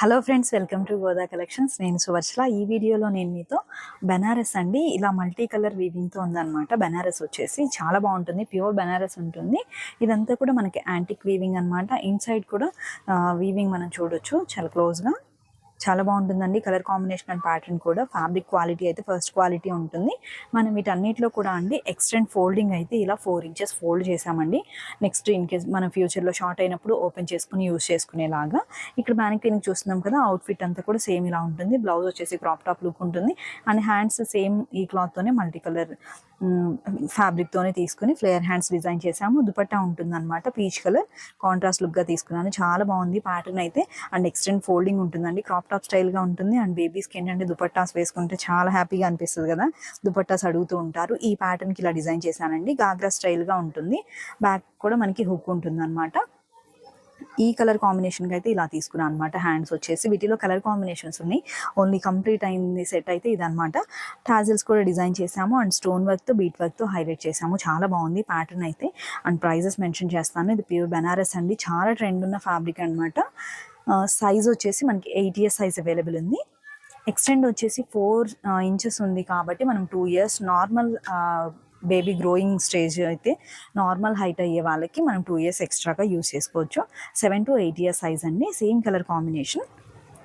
Hello friends welcome to Goda collections నేను సువర్చల ఈ వీడియోలో నేను మీతో బెనారస్ అండి. ఇలా మల్టీ కలర్ వీవింగ్తో ఉందన్నమాట. బెనారస్ వచ్చేసి చాలా బాగుంటుంది. ప్యూర్ బెనారస్ ఉంటుంది. ఇదంతా కూడా మనకి యాంటిక్ వీవింగ్ అనమాట ఇన్సైడ్ కూడా వీవింగ్ మనం చూడొచ్చు. చాలా క్లోజ్గా చాలా బాగుంటుందండి. కలర్ కాంబినేషన్ అండ్ ప్యాటర్న్ కూడా. ఫ్యాబ్రిక్ క్వాలిటీ అయితే ఫస్ట్ క్వాలిటీ ఉంటుంది. మనం వీటన్నిటిలో కూడా అండి ఎక్స్టెండ్ ఫోల్డింగ్ అయితే ఇలా ఫోర్ ఇంచెస్ ఫోల్డ్ చేసామండి నెక్స్ట్ ఇన్ కేస్ మనం ఫ్యూచర్లో షార్ట్ అయినప్పుడు ఓపెన్ చేసుకుని యూస్ చేసుకునేలాగా. ఇక్కడ మ్యానిక్విన్ చూస్తున్నాం కదా అవుట్ఫిట్ అంతా కూడా సేమ్ ఇలా ఉంటుంది. బ్లౌజ్ వచ్చేసి క్రాప్ టాప్ లుక్ ఉంటుంది. అండ్ హ్యాండ్స్ సేమ్ ఈ క్లాత్తోనే మల్టీ కలర్ ఫ్యాబ్రిక్తోనే తీసుకుని ఫ్లేయర్ హ్యాండ్స్ డిజైన్ చేసాము దుపట్టా ఉంటుంది అనమాట పీచ్ కలర్ కాంట్రాస్ట్ లుక్గా తీసుకున్నాను. చాలా బాగుంది ప్యాటర్న్ అయితే. అండ్ ఎక్స్టెండ్ ఫోల్డింగ్ ఉంటుందండి. క్రాప్ టాప్ స్టైల్గా ఉంటుంది. అండ్ బేబీస్కి ఏంటంటే దుపట్టాస్ వేసుకుంటే చాలా హ్యాపీగా అనిపిస్తుంది కదా. దుపట్టాస్ అడుగుతూ ఉంటారు. ఈ ప్యాటర్న్కి ఇలా డిజైన్ చేశానండి. గాగ్రా స్టైల్గా ఉంటుంది. బ్యాక్ కూడా మనకి హుక్ ఉంటుంది అనమాట ఈ కలర్ కాంబినేషన్కి అయితే ఇలా తీసుకున్నాను అనమాట హ్యాండ్స్ వచ్చేసి వీటిలో కలర్ కాంబినేషన్స్ ఉన్నాయి. ఓన్లీ కంప్లీట్ అయింది సెట్ అయితే ఇదనమాట టాజిల్స్ కూడా డిజైన్ చేసాము అండ్ స్టోన్ వర్క్తో బీట్ వర్క్తో హైలైట్ చేసాము చాలా బాగుంది ప్యాటర్న్ అయితే. అండ్ ప్రైజెస్ మెన్షన్ చేస్తాను. ఇది ప్యూర్ బెనారస్ అండి. చాలా ట్రెండ్ ఉన్న ఫ్యాబ్రిక్ అనమాట సైజ్ వచ్చేసి మనకి ఎయిట్ ఇయర్స్ సైజ్ అవైలబుల్ ఉంది. ఎక్స్టెండ్ వచ్చేసి ఫోర్ ఇంచెస్ ఉంది కాబట్టి మనం two years normal baby growing stage అయితే నార్మల్ హైట్ అయ్యే వాళ్ళకి మనం టూ ఇయర్స్ ఎక్స్ట్రాగా యూస్ చేసుకోవచ్చు. Seven to eight years size అండి. సేమ్ కలర్ కాంబినేషన్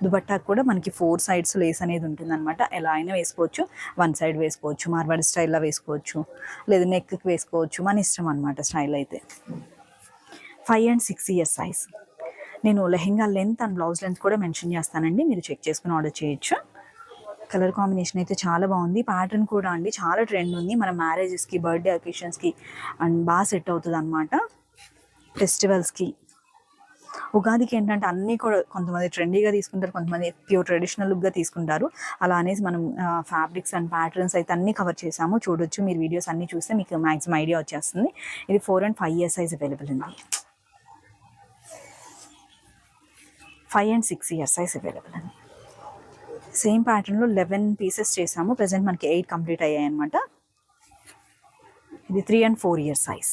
దుబట్టాకు కూడా మనకి ఫోర్ సైడ్స్ లేస్ అనేది ఉంటుంది అనమాట ఎలా అయినా వేసుకోవచ్చు. వన్ సైడ్ వేసుకోవచ్చు. మార్వాడి స్టైల్లో వేసుకోవచ్చు. లేదా నెక్కి వేసుకోవచ్చు. మన ఇష్టం అనమాట స్టైల్ అయితే. Five and six years size నేను lehenga length and blouse length కూడా మెన్షన్ చేస్తానండి. మీరు చెక్ చేసుకుని ఆర్డర్ చేయొచ్చు. కలర్ కాంబినేషన్ అయితే చాలా బాగుంది. ప్యాటర్న్ కూడా అండి. చాలా ట్రెండ్ ఉంది. మన మ్యారేజెస్కి బర్త్డే అకేషన్స్కి అండ్ బాగా సెట్ అవుతుంది అనమాట ఫెస్టివల్స్కి. ఉగాదికి ఏంటంటే అన్నీ కూడా కొంతమంది ట్రెండీగా తీసుకుంటారు. కొంతమంది ప్యూర్ ట్రెడిషనల్ లుక్గా తీసుకుంటారు. అలా అనేసి మనం ఫ్యాబ్రిక్స్ అండ్ ప్యాటర్న్స్ అయితే అన్నీ కవర్ చేసాము చూడొచ్చు. మీరు వీడియోస్ అన్నీ చూస్తే మీకు మ్యాక్సిమం ఐడియా వచ్చేస్తుంది. ఇది four and five years size available ఉంది. Five and six years size available అండి సేమ్ ప్యాటర్న్లో లెవెన్ పీసెస్ చేసాము. ప్రజెంట్ మనకి ఎయిట్ కంప్లీట్ అయ్యాయి అనమాట ఇది three and four years size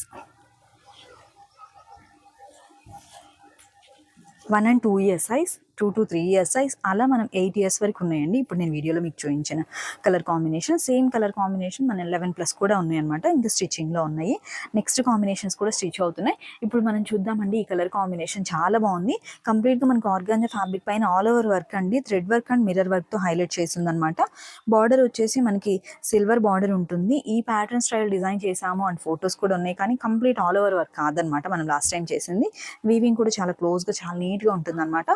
one and two years size two to three years size అలా మనం ఎయిట్ ఇయర్స్ వరకు ఉన్నాయండి. ఇప్పుడు నేను వీడియోలో మీకు చూపించిన colour combination same colour combination మన లెవెన్ ప్లస్ కూడా ఉన్నాయన్నమాట. ఇంకా స్టిచ్చింగ్లో ఉన్నాయి. నెక్స్ట్ కాంబినేషన్స్ కూడా స్టిచ్ అవుతున్నాయి. ఇప్పుడు మనం చూద్దామండి ఈ కలర్ కాంబినేషన్ చాలా బాగుంది. కంప్లీట్గా మనకు ఆర్గానిక్ ఫ్యాబ్రిక్ పైన ఆల్ ఓవర్ వర్క్ అండి. థ్రెడ్ వర్క్ అండ్ మిర్రర్ వర్క్తో హైలైట్ చేసిందనమాట బార్డర్ వచ్చేసి మనకి సిల్వర్ బార్డర్ ఉంటుంది. ఈ ప్యాటర్న్ స్టైల్ డిజైన్ చేసాము అండ్ ఫొటోస్ కూడా ఉన్నాయి. కానీ కంప్లీట్ ఆల్ ఓవర్ వర్క్ కాదనమాట మనం లాస్ట్ టైం చేసింది. వీవింగ్ కూడా చాలా క్లోజ్గా చాలా నీట్గా ఉంటుంది అనమాట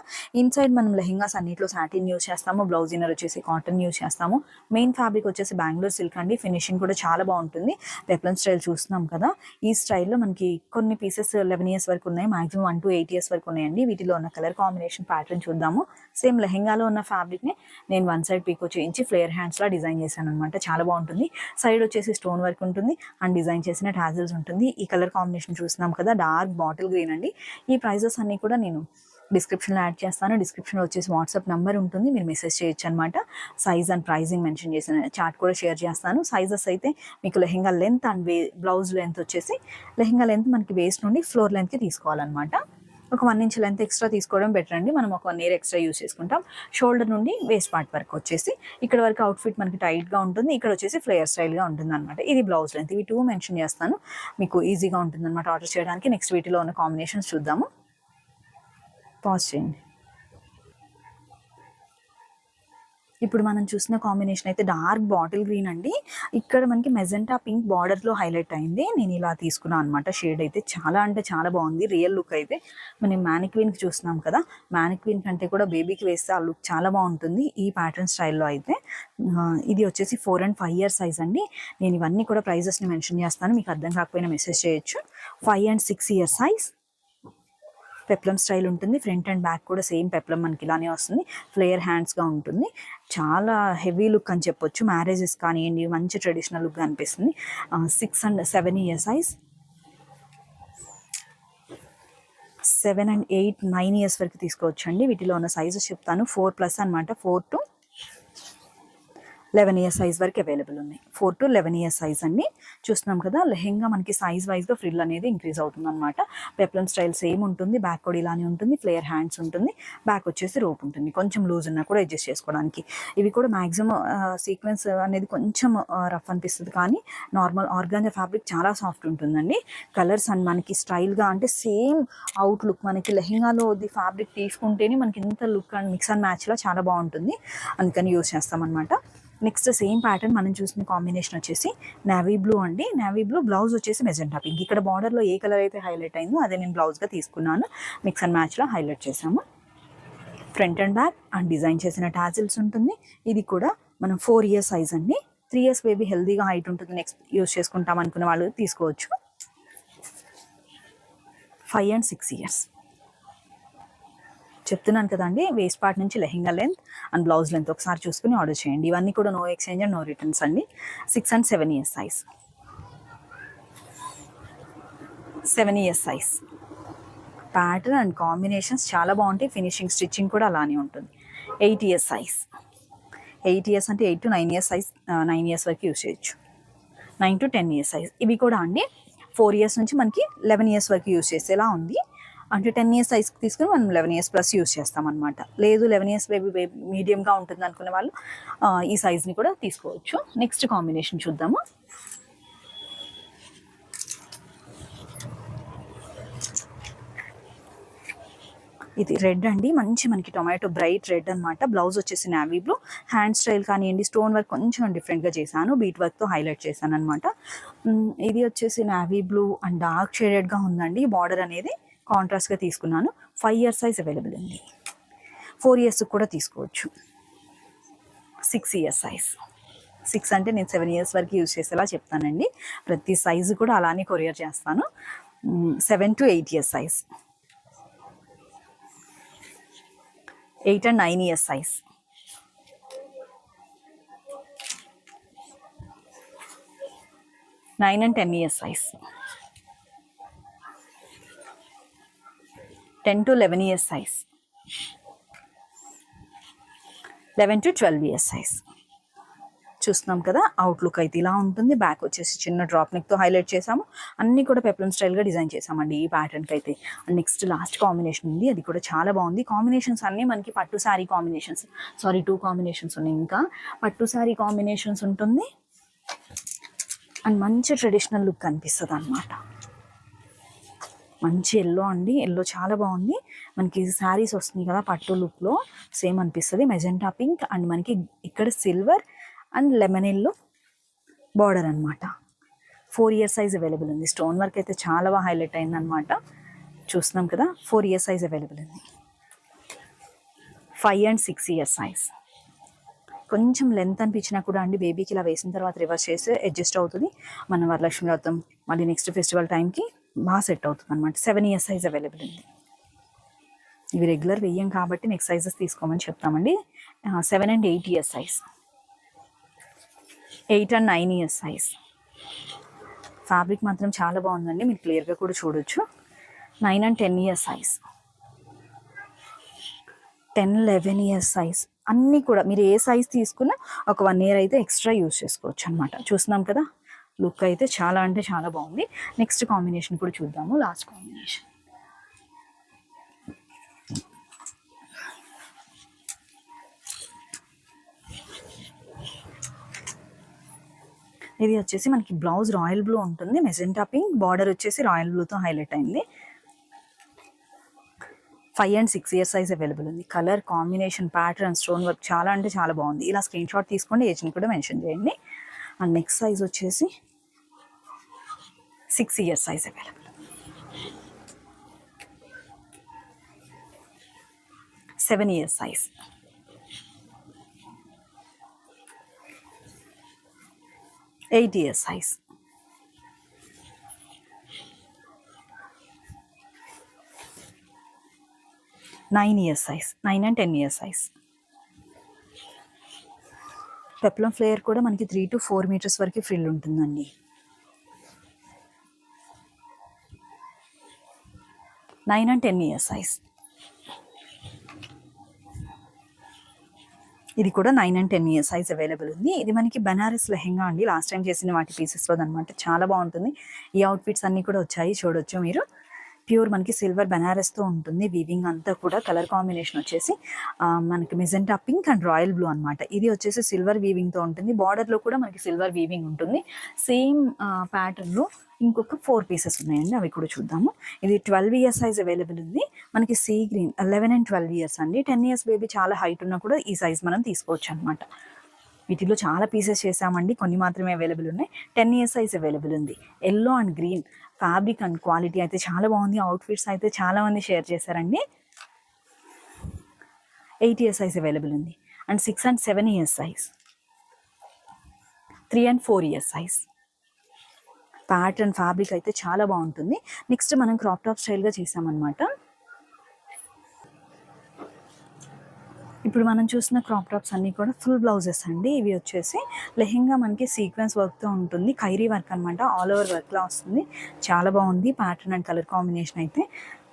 ఇన్సైడ్ మనం లెహింగాస్ అన్నిట్లో సాటిన్ యూస్ చేస్తాము బ్లౌజ్ ఇన్నర్ వచ్చేసి కాటన్ యూస్ చేస్తాము. మెయిన్ ఫ్యాబ్రిక్ వచ్చేసి బెంగళూరు సిల్క్ అండి. ఫినిషింగ్ కూడా చాలా బాగుంటుంది. పెప్లన్ స్టైల్ చూస్తున్నాం కదా. ఈ స్టైల్లో మనకి కొన్ని పీసెస్ లెవెన్ ఇయర్స్ వరకు ఉన్నాయి. Maximum one to eight years వరకు ఉన్నాయండి. వీటిలో ఉన్న కలర్ కాంబినేషన్ ప్యాటర్న్ చూద్దాము. సేమ్ లెహెంగాలో ఉన్న ఫ్యాబ్రిక్ని నేను వన్ సైడ్ పీకో చేయించి ఫ్లేయర్ హ్యాండ్స్లా డిజైన్ చేశాను అనమాట చాలా బాగుంటుంది. సైడ్ వచ్చేసి స్టోన్ వర్క్ ఉంటుంది. అండ్ డిజైన్ చేసిన టాజిల్స్ ఉంటుంది. ఈ కలర్ కాంబినేషన్ చూస్తున్నాం కదా. డార్క్ బాటిల్ గ్రీన్ అండి. ఈ ప్రైజెస్ అన్నీ కూడా నేను డిస్క్రిప్షన్లో యాడ్ చేస్తాను. డిస్క్రిప్షన్లో వచ్చేసి వాట్సాప్ నెంబర్ ఉంటుంది. మీరు మెసేజ్ చేయొచ్చు అనమాట సైజ్ అండ్ ప్రైజింగ్ మెన్షన్ చేసిన చార్ట్ కూడా షేర్ చేస్తాను. సైజెస్ అయితే మీకు lehenga length and way blouse length వచ్చేసి లెహెంగా లెంత్ మనకి వేస్ట్ నుండి ఫ్లోర్ లెంత్కి తీసుకోవాలన్నమాట. ఒక వన్ ఇంచ్ లెంత్ ఎక్స్ట్రా తీసుకోవడం బెటర్ అండి. మనం ఒక వన్ ఇయర్ ఎక్స్ట్రా యూస్ చేసుకుంటాం. షోల్డర్ నుండి వేస్ట్ పార్ట్ వరకు వచ్చేసి ఇక్కడ వరకు అవుట్ఫిట్ మనకి టైట్గా ఉంటుంది. ఇక్కడ వచ్చేసి ఫ్లేయర్ స్టైల్గా ఉంటుంది అనమాట ఇది బ్లౌజ్ లెంత్ ఇవి టూ మెన్షన్ చేస్తాను. మీకు ఈజీగా ఉంటుంది అనమాట ఆర్డర్ చేయడానికి. నెక్స్ట్ వీటిలో ఉన్న కాంబినేషన్స్ చూద్దాము. పాజ్ చేయండి ఇప్పుడు మనం చూసిన కాంబినేషన్ అయితే డార్క్ బాటిల్ గ్రీన్ అండి. ఇక్కడ మనకి మెజెంటా పింక్ బార్డర్లో హైలైట్ అయింది. నేను ఇలా తీసుకున్నాను అనమాట షేడ్ అయితే చాలా అంటే చాలా బాగుంది. రియల్ లుక్ అయితే మనం మ్యానిక్వీన్కి చూస్తున్నాం కదా. మ్యానిక్వీన్ కంటే కూడా బేబీకి వేస్తే ఆ లుక్ చాలా బాగుంటుంది. ఈ ప్యాటర్న్ స్టైల్లో అయితే ఇది వచ్చేసి four and five years size అండి. నేను ఇవన్నీ కూడా ప్రైజెస్ని మెన్షన్ చేస్తాను. మీకు అర్థం కాకపోయినా మెసేజ్ చేయొచ్చు. Five and six years size. Peplum style ఉంటుంది. ఫ్రంట్ అండ్ బ్యాక్ కూడా సేమ్ పెప్లం మనకి ఇలానే వస్తుంది. ఫ్లేయర్ హ్యాండ్స్గా ఉంటుంది. చాలా హెవీ లుక్ అని చెప్పొచ్చు. మ్యారేజెస్ కానివ్వండి మంచి ట్రెడిషనల్ లుక్గా అనిపిస్తుంది. Six and seven year size seven and eight nine years వరకు తీసుకోవచ్చండి. వీటిలో ఉన్న సైజెస్ చెప్తాను. ఫోర్ ప్లస్ అనమాట four to eleven year size వరకు అవైలబుల్ ఉన్నాయి. Four to eleven year size అన్ని చూస్తున్నాం కదా లెహెంగా మనకి సైజ్ వైజ్గా ఫ్రిల్ అనేది ఇంక్రీజ్ అవుతుంది అనమాట పెప్లం స్టైల్ సేమ్ ఉంటుంది బ్యాక్ కూడా ఇలానే ఉంటుంది ఫ్లేయర్ హ్యాండ్స్ ఉంటుంది బ్యాక్ వచ్చేసి రోప్ ఉంటుంది. కొంచెం లూజ్ ఉన్నా కూడా అడ్జస్ట్ చేసుకోవడానికి. ఇవి కూడా మ్యాక్సిమం సీక్వెన్స్ అనేది కొంచెం రఫ్ అనిపిస్తుంది కానీ నార్మల్ ఆర్గానిక్ ఫ్యాబ్రిక్ చాలా సాఫ్ట్ ఉంటుందండి. కలర్స్ అండ్ మనకి స్టైల్గా అంటే సేమ్ అవుట్ లుక్ మనకి లెహెంగాలో ది ఫ్యాబ్రిక్ తీసుకుంటేనే మనకి ఇంత లుక్ అండ్ మిక్స్ అండ్ మ్యాచ్లో చాలా బాగుంటుంది. అందుకని యూస్ చేస్తామన్నమాట. నెక్స్ట్ సేమ్ ప్యాటర్న్ మనం చూసిన కాంబినేషన్ వచ్చేసి నావీ బ్లూ అండి. నావీ బ్లూ బ్లౌజ్ వచ్చేసి మెజెంటా పింక్. ఇక్కడ బార్డర్లో ఏ కలర్ అయితే హైలైట్ అయిందో అదే నేను బ్లౌజ్గా తీసుకున్నాను. మిక్స్ అండ్ మ్యాచ్లో హైలైట్ చేసాము front and back and design చేసిన టాజిల్స్ ఉంటుంది. ఇది కూడా మనం ఫోర్ ఇయర్స్ సైజ్ అండి. త్రీ ఇయర్స్ బేబీ హెల్దీగా హైట్ ఉంటుంది. నెక్స్ట్ యూస్ చేసుకుంటాం అనుకునే వాళ్ళు తీసుకోవచ్చు. ఫైవ్ అండ్ సిక్స్ ఇయర్స్ చెప్తున్నాను కదండి వేస్ట్ పార్ట్ నుంచి lehenga length and blouse length ఒకసారి చూసుకుని ఆర్డర్ చేయండి. ఇవన్నీ కూడా no exchange and no returns అండి. Six and seven years size seven years size pattern and combinations చాలా బాగుంటాయి. ఫినిషింగ్ స్టిచ్చింగ్ కూడా అలానే ఉంటుంది. Eight years size eight years అంటే eight to nine years size nine years వరకు యూస్ చేయొచ్చు. Nine to ten years size ఇవి కూడా అండి. ఫోర్ ఇయర్స్ నుంచి మనకి లెవెన్ ఇయర్స్ వరకు యూస్ చేసేలా ఉంది. అంటే టెన్ ఇయర్స్ సైజ్ తీసుకుని మనం లెవెన్ ఇయర్స్ ప్లస్ యూస్ చేస్తాం అనమాట లేదు లెవెన్ ఇయర్స్ బేబీ బేబీ మీడియంగా ఉంటుంది అనుకునే వాళ్ళు ఈ సైజ్ని కూడా తీసుకోవచ్చు. నెక్స్ట్ కాంబినేషన్ చూద్దాము. ఇది రెడ్ అండి. మంచి మనకి టొమాటో బ్రైట్ రెడ్ అనమాట బ్లౌజ్ వచ్చేసి నావీ బ్లూ హ్యాండ్ స్టైల్ కానివ్వండి స్టోన్ వర్క్ కొంచెం డిఫరెంట్గా చేశాను. బీట్ వర్క్తో హైలైట్ చేశాను అనమాట ఇది వచ్చేసి నావీ బ్లూ అండ్ డార్క్ షేడెడ్గా ఉందండి. బార్డర్ అనేది కాంట్రాస్ట్గా తీసుకున్నాను. ఫైవ్ ఇయర్స్ సైజ్ అవైలబుల్ ఉంది. ఫోర్ ఇయర్స్ కూడా తీసుకోవచ్చు. సిక్స్ ఇయర్స్ సైజ్ సిక్స్ అంటే నేను సెవెన్ ఇయర్స్ వరకు యూజ్ చేసేలా చెప్తానండి. ప్రతి సైజు కూడా అలానే కొరియర్ చేస్తాను. Seven to eight years size eight and nine years size nine and ten years size ten to eleven years size. Eleven to twelve years size. చూస్తున్నాం కదా అవుట్లుక్ అయితే ఇలా ఉంటుంది. బ్యాక్ వచ్చేసి చిన్న డ్రాప్ నెక్తో హైలైట్ చేసాము అన్నీ కూడా పెప్లం స్టైల్గా డిజైన్ చేసామండి ఈ ప్యాటర్న్కి అయితే. నెక్స్ట్ లాస్ట్ కాంబినేషన్ ఉంది. అది కూడా చాలా బాగుంది. కాంబినేషన్స్ అన్నీ మనకి పట్టు sari combinations sorry two combinations ఉన్నాయి ఇంకా. పట్టు శారీ కాంబినేషన్స్ ఉంటుంది. అండ్ మంచి ట్రెడిషనల్ లుక్ అనిపిస్తుంది అనమాట మంచి ఎల్లో అండి. ఎల్లో చాలా బాగుంది. మనకి శారీస్ వస్తుంది కదా పట్టు లుక్లో సేమ్ అనిపిస్తుంది. మెజెంటా పింక్ అండ్ మనకి ఇక్కడ silver and lemon yellow border అనమాట ఫోర్ ఇయర్ సైజ్ అవైలబుల్ ఉంది. స్టోన్ వర్క్ అయితే చాలా బాగా హైలైట్ అయిందనమాట చూస్తున్నాం కదా ఫోర్ ఇయర్ సైజ్ అవైలబుల్ ఉంది. Five and six year size కొంచెం లెంత్ అనిపించినా కూడా అండి బేబీకి ఇలా వేసిన తర్వాత రివర్స్ చేస్తే అడ్జస్ట్ అవుతుంది. మన వరలక్ష్మి వ్రతం మళ్ళీ నెక్స్ట్ ఫెస్టివల్ టైంకి బాగా సెట్ అవుతుంది అనమాట సెవెన్ ఇయర్ సైజ్ అవైలబుల్ ఉంది. ఇవి రెగ్యులర్ వెయ్యం కాబట్టి నెక్స్ట్ సైజెస్ తీసుకోమని చెప్తామండి. Seven and eight years size eight and nine years size fabric మాత్రం చాలా బాగుందండి. మీరు క్లియర్గా కూడా చూడొచ్చు. Nine and ten years size ten eleven years size అన్నీ కూడా మీరు ఏ సైజ్ తీసుకున్నా ఒక వన్ ఇయర్ అయితే ఎక్స్ట్రా యూస్ చేసుకోవచ్చు అనమాట చూస్తున్నాం కదా? లుక్ అయితే చాలా అంటే చాలా బాగుంది. నెక్స్ట్ కాంబినేషన్ కూడా చూద్దాము. Last combination. ఇది వచ్చేసి మనకి బ్లౌజ్ రాయల్ బ్లూ ఉంటుంది. Magenta pink. బార్డర్ వచ్చేసి రాయల్ బ్లూతో హైలైట్ అయింది. Five and six year size available ఉంది. Colour combination pattern stone work చాలా అంటే చాలా బాగుంది. ఇలా స్క్రీన్ షాట్ తీసుకోండి. ఏజ్ని కూడా మెన్షన్ చేయండి. అండ్ నెక్స్ట్ సైజ్ వచ్చేసి six years size available seven years size eight years size nine years size nine and ten years size peplum flare కూడా మనకి త్రీ టు ఫోర్ మీటర్స్ వరకు ఫ్రిల్ ఉంటుందండి. Nine and ten years size ఇది కూడా nine and ten years size available ఉంది. ఇది మనకి బనారస్ లెహెంగా అండి. లాస్ట్ టైం చేసిన వాటి పీసెస్లో అనమాట చాలా బాగుంటుంది. ఈ అవుట్ఫిట్స్ అన్నీ కూడా వచ్చాయి. చూడొచ్చు మీరు. ప్యూర్ మనకి సిల్వర్ బెనారస్తో ఉంటుంది. వీవింగ్ అంతా కూడా కలర్ కాంబినేషన్ వచ్చేసి మనకి magenta pink and royal blue అనమాట ఇది వచ్చేసి సిల్వర్ వీవింగ్తో ఉంటుంది. బార్డర్లో కూడా మనకి సిల్వర్ వీవింగ్ ఉంటుంది. సేమ్ ప్యాటర్న్లో ఇంకొక ఫోర్ పీసెస్ ఉన్నాయండి. అవి కూడా చూద్దాము. ఇది ట్వెల్వ్ ఇయర్స్ సైజ్ అవైలబుల్ ఉంది. మనకి sea green eleven and twelve years అండి. టెన్ ఇయర్స్ బేబీ చాలా హైట్ ఉన్నా కూడా ఈ సైజ్ మనం తీసుకోవచ్చు అనమాట వీటిలో చాలా పీసెస్ చేసామండి కొన్ని మాత్రమే అవైలబుల్ ఉన్నాయి. టెన్ ఇయర్స్ సైజ్ అవైలబుల్ ఉంది. Yellow and green fabric and quality అయితే చాలా బాగుంది. అవుట్ఫిట్స్ అయితే చాలా మంది షేర్ చేశారండి. ఎయిట్ ఇయర్స్ సైజ్ అవైలబుల్ ఉంది. And six and seven years size three and four years size pattern fabric అయితే చాలా బాగుంటుంది. నెక్స్ట్ మనం క్రాప్ టాప్ స్టైల్గా చేసామన్నమాట ఇప్పుడు మనం చూసిన క్రాప్ టాప్స్ అన్నీ కూడా ఫుల్ బ్లౌజెస్ అండి. ఇవి వచ్చేసి లెహెంగా మనకి సీక్వెన్స్ వర్క్తో ఉంటుంది. ఖైరీ వర్క్ అనమాట ఆల్ ఓవర్ వర్క్లా వస్తుంది. చాలా బాగుంది ప్యాటర్న్ అండ్ కలర్ కాంబినేషన్ అయితే.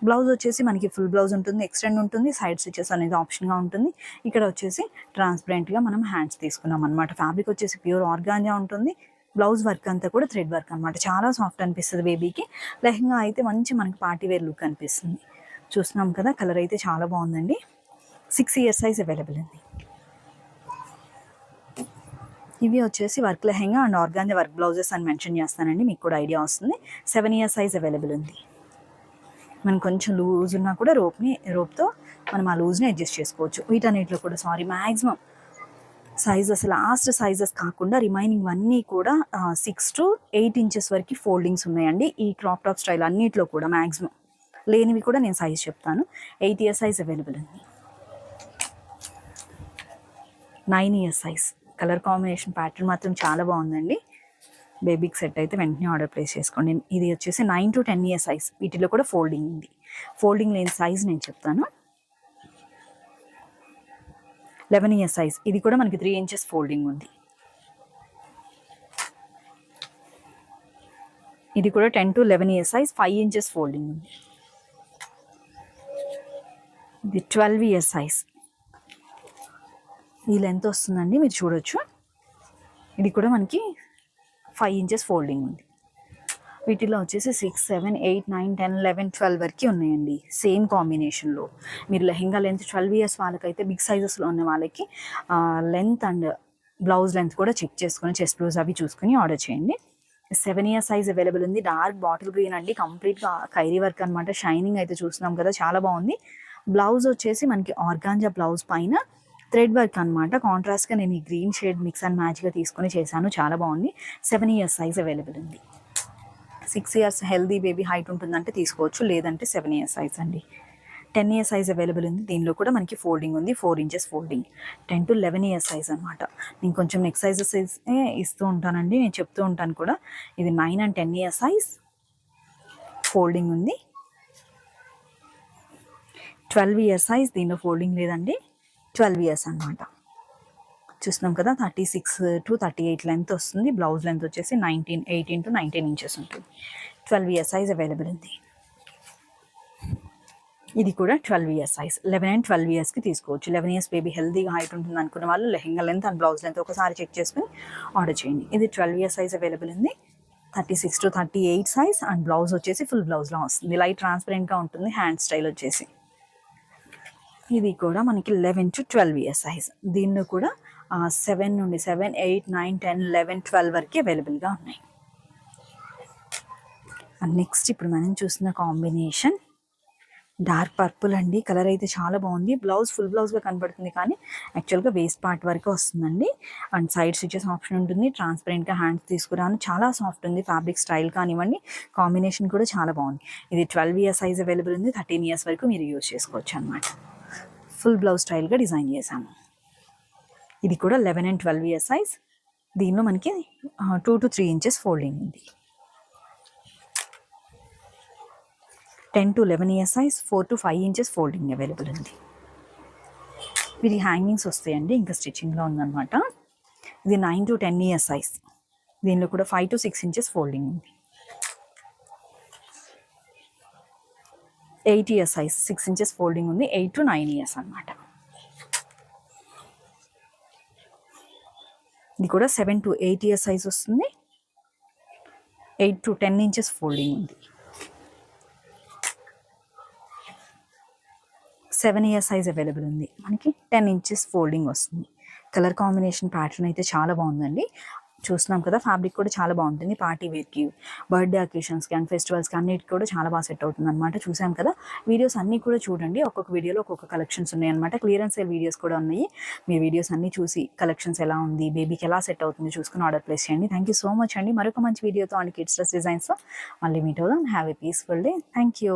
బ్లౌజ్ వచ్చేసి మనకి ఫుల్ బ్లౌజ్ ఉంటుంది ఎక్స్టెండ్ ఉంటుంది సైడ్ స్టిచెస్ అనేది ఆప్షన్గా ఉంటుంది. ఇక్కడ వచ్చేసి ట్రాన్స్పరెంట్గా మనం హ్యాండ్స్ తీసుకున్నాం అనమాట ఫ్యాబ్రిక్ వచ్చేసి ప్యూర్ ఆర్గాన్జా ఉంటుంది. బ్లౌజ్ వర్క్ అంతా కూడా థ్రెడ్ వర్క్ అనమాట చాలా సాఫ్ట్ అనిపిస్తుంది బేబీకి లెహంగా అయితే మంచి మనకి పార్టీవేర్ లుక్ అనిపిస్తుంది. చూస్తున్నాం కదా కలర్ అయితే చాలా బాగుందండి. సిక్స్ ఇయర్స్ సైజ్ అవైలబుల్ ఉంది. ఇవి వచ్చేసి work lehenga and organza work blouses అని మెన్షన్ చేస్తానండి మీకు కూడా ఐడియా వస్తుంది. సెవెన్ ఇయర్ సైజ్ అవైలబుల్ ఉంది. మనం కొంచెం లూజ్ ఉన్నా కూడా రోప్ని రోప్తో మనం ఆ లూజ్ని అడ్జస్ట్ చేసుకోవచ్చు. వీటన్నిటిలో కూడా sorry maximum sizes last sizes కాకుండా రిమైనింగ్ అన్నీ కూడా సిక్స్ టు ఎయిట్ ఇంచెస్ వరకు ఫోల్డింగ్స్ ఉన్నాయండి. ఈ క్రాప్ టాప్ స్టైల్ అన్నిట్లో కూడా మ్యాక్సిమం లేనివి కూడా నేను సైజ్ చెప్తాను. ఎయిట్ ఇయర్ సైజ్ అవైలబుల్ ఉంది. Nine years size. Colour combination pattern మాత్రం చాలా బాగుందండి. బేబీకి సెట్ అయితే వెంటనే ఆర్డర్ ప్లేస్ చేసుకోండి. ఇది వచ్చేసి nine to ten years size. వీటిలో కూడా ఫోల్డింగ్ ఉంది. ఫోల్డింగ్ లేని సైజ్ నేను చెప్తాను. Eleven year size. ఇది కూడా మనకి త్రీ ఇంచెస్ ఫోల్డింగ్ ఉంది. ఇది కూడా ten to eleven year size. Five inches folding ఉంది. ఇది ట్వెల్వ్ ఇయర్స్ సైజ్. ఈ లెంత్ వస్తుందండి మీరు చూడొచ్చు. ఇది కూడా మనకి ఫైవ్ ఇంచెస్ ఫోల్డింగ్ ఉంది. వీటిలో వచ్చేసి six seven eight nine ten eleven twelve వరకు ఉన్నాయండి. సేమ్ కాంబినేషన్లో మీరు లెహెంగా లెంత్ ట్వెల్వ్ ఇయర్స్ వాళ్ళకైతే బిగ్ సైజెస్లో ఉన్న వాళ్ళకి లెంత్ అండ్ బ్లౌజ్ లెంత్ కూడా చెక్ చేసుకొని చెస్ట్ బ్లౌజ్ అవి చూసుకొని ఆర్డర్ చేయండి. సెవెన్ ఇయర్ సైజ్ అవైలబుల్ ఉంది. డార్క్ బాటిల్ గ్రీన్ అండి. కంప్లీట్గా ఖైరీ వర్క్ అనమాట షైనింగ్ అయితే చూస్తున్నాం కదా చాలా బాగుంది. బ్లౌజ్ వచ్చేసి మనకి ఆర్గాంజా బ్లౌజ్ పైన థ్రెడ్ వర్క్ అనమాట కాంట్రాస్ట్గా నేను ఈ గ్రీన్ షేడ్ మిక్స్ అండ్ మ్యాచ్గా తీసుకొని చేశాను. చాలా బాగుంది. సెవెన్ ఇయర్స్ సైజ్ అవైలబుల్ ఉంది. Six years healthy baby height ఉంటుందంటే తీసుకోవచ్చు. లేదంటే సెవెన్ ఇయర్స్ సైజ్ అండి. టెన్ ఇయర్స్ సైజ్ అవైలబుల్ ఉంది. దీనిలో కూడా మనకి ఫోల్డింగ్ ఉంది. Four inches folding. Ten to eleven years size అనమాట నేను కొంచెం నెక్ సైజెస్ ఇస్తూ ఉంటానండి. నేను చెప్తూ ఉంటాను కూడా. ఇది nine and ten years size folding ఉంది. ట్వెల్వ్ ఇయర్స్ సైజ్ దీనిలో ఫోల్డింగ్ లేదండి. ట్వెల్వ్ ఇయర్స్ అనమాట చూస్తున్నాం కదా thirty six to thirty eight length వస్తుంది. బ్లౌజ్ లెంత్ వచ్చేసి nineteen eighteen to nineteen inches ఉంటుంది. ట్వెల్వ్ ఇయర్ సైజ్ అవైలబుల్ ఉంది. ఇది కూడా twelve years size. Eleven and twelve ఇయర్స్కి తీసుకోవచ్చు. లెవెన్ ఇయర్స్ బేబీ హెల్దీగా హైట్ ఉంటుంది అనుకున్న వాళ్ళు lehenga length and blouse length ఒకసారి చెక్ చేసుకుని ఆర్డర్ చేయండి. ఇది ట్వెల్వ్ ఇయర్స్ సైజ్ అవైలబుల్ ఉంది. Thirty six to thirty eight size and blouse వచ్చేసి ఫుల్ బ్లౌజ్లో వస్తుంది. లైట్ ట్రాన్స్పరెంట్గా ఉంటుంది. హ్యాండ్ స్టైల్ వచ్చేసి. ఇది కూడా మనకి eleven to twelve years size దీన్ని కూడా సెవెన్ నుండి seven eight nine ten eleven twelve వరకు అవైలబుల్గా ఉన్నాయి. నెక్స్ట్ ఇప్పుడు మనం చూసిన కాంబినేషన్ డార్క్ పర్పుల్ అండి. కలర్ అయితే చాలా బాగుంది. బ్లౌజ్ ఫుల్ బ్లౌజ్గా కనబడుతుంది కానీ యాక్చువల్గా వేస్ట్ పార్ట్ వరకు వస్తుందండి. అండ్ సైడ్ స్టిచెస్ ఆప్షన్ ఉంటుంది. ట్రాన్స్పరెంట్గా హ్యాండ్స్ తీసుకురాను. చాలా సాఫ్ట్ ఉంది. ఫ్యాబ్రిక్ స్టైల్ కానివ్వండి కాంబినేషన్ కూడా చాలా బాగుంది. ఇది ట్వెల్వ్ ఇయర్స్ సైజ్ అవైలబుల్ ఉంది. థర్టీన్ ఇయర్స్ వరకు మీరు యూజ్ చేసుకోవచ్చు అనమాట ఫుల్ బ్లౌజ్ స్టైల్గా డిజైన్ చేశాము. ఇది కూడా eleven and twelve year size దీనిలో మనకి two to three inches folding ఉంది. Ten to eleven years size four to five inches folding available ఉంది. వీటి హ్యాంగింగ్స్ వస్తాయండి ఇంకా స్టిచ్చింగ్లో ఉందన్నమాట. ఇది nine to ten years size దీనిలో కూడా five to six inches folding ఉంది. Eight years size six inches folding ఉంది ఎయిట్ టు నైన్ ఇయర్స్ అనమాట ఇది కూడా seven to eight years size వస్తుంది. Eight to ten inches folding ఉంది. సెవెన్ ఇయర్స్ సైజ్ అవైలబుల్ ఉంది. మనకి టెన్ ఇంచెస్ ఫోల్డింగ్ వస్తుంది. కలర్ కాంబినేషన్ ప్యాటర్న్ అయితే చాలా బాగుందండి. చూస్తున్నాం కదా ఫ్యాబ్రిక్ కూడా చాలా బాగుంటుంది. పార్టీ వేర్కి బర్త్డే అకేషన్స్కి అండ్ ఫెస్టివల్స్కి అన్నిటికి కూడా చాలా బాగా సెట్ అవుతుంది అనమాట చూసాం కదా వీడియోస్ అన్నీ కూడా చూడండి. ఒక్కొక్క వీడియోలో ఒక్కొక్క కలెక్షన్స్ ఉన్నాయన్నమాట. క్లియరెన్స్ సేల్ వీడియోస్ కూడా ఉన్నాయి. మీ వీడియోస్ అన్నీ చూసి కలెక్షన్స్ ఎలా ఉంది బేబీకి ఎలా సెట్ అవుతుంది చూసుకుని ఆర్డర్ ప్లేస్ చేయండి. థ్యాంక్ యూ సో మచ్ అండి. మరొక మంచి వీడియోతో అండ్ కిడ్స్ డ్రెస్ డిజైన్స్తో మళ్ళీ మీట్ అవుదాం. Have a peaceful day thank you